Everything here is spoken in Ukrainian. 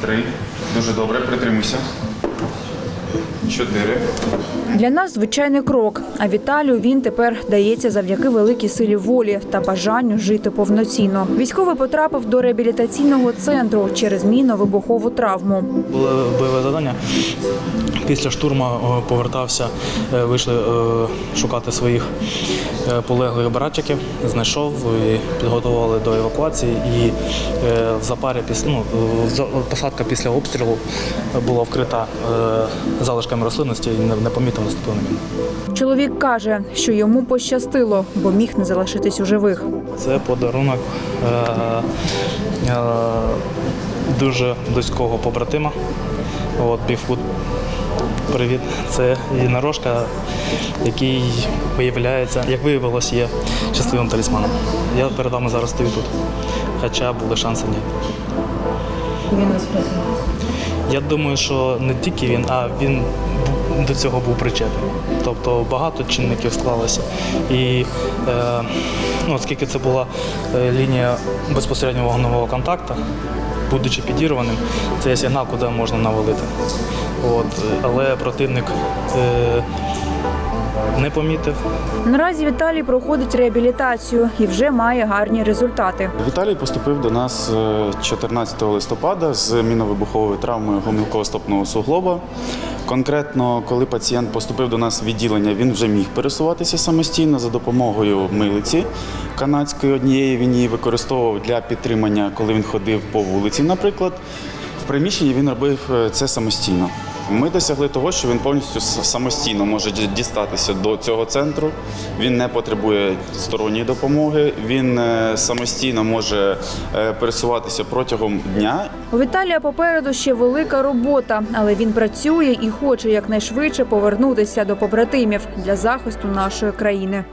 Три. Дуже добре, притримуйся. Чотири. Для нас звичайний крок. А Віталію він тепер дається завдяки великій силі волі та бажанню жити повноцінно. Військовий потрапив до реабілітаційного центру через мінно-вибухову травму. Було бойове завдання. Після штурму е, повертався, е, вийшли е, шукати своїх полеглих братчиків, знайшов і підготували до евакуації. І в запарі ну, посадка після обстрілу була вкрита залишками рослинності і не, не помітив наступив. Чоловік каже, що йому пощастило, бо міг не залишитись у живих. Це подарунок е, е, дуже близького побратима. От, Бігфут, привіт. Це єдинорожка, який виявляється, як виявилось, є щасливим талісманом. Я перед вами зараз стою тут. Хоча були шанси ні. Я думаю, що не тільки він, а він до цього був причетний. Тобто багато чинників склалося. І е, ну, оскільки це була е, лінія безпосереднього вогневого контакту, будучи підірваним, це є сигнал, куди можна навалити. От, але противник е, не помітив, Наразі Віталій проходить реабілітацію і вже має гарні результати. Віталій поступив до нас е, 14 листопада з міновибуховою травмою гомілково-стопного суглоба. Конкретно, коли пацієнт поступив до нас в відділення, він вже міг пересуватися самостійно за допомогою милиці канадської однієї. Він її використовував для підтримання, коли він ходив по вулиці, наприклад. В приміщенні він робив е, це самостійно. Ми досягли того, що він повністю самостійно може дістатися до цього центру. Він не потребує сторонньої допомоги. Він е, самостійно може е, пересуватися протягом дня У Віталія попереду ще велика робота, але він працює і хоче якнайшвидше повернутися до побратимів для захисту нашої країни.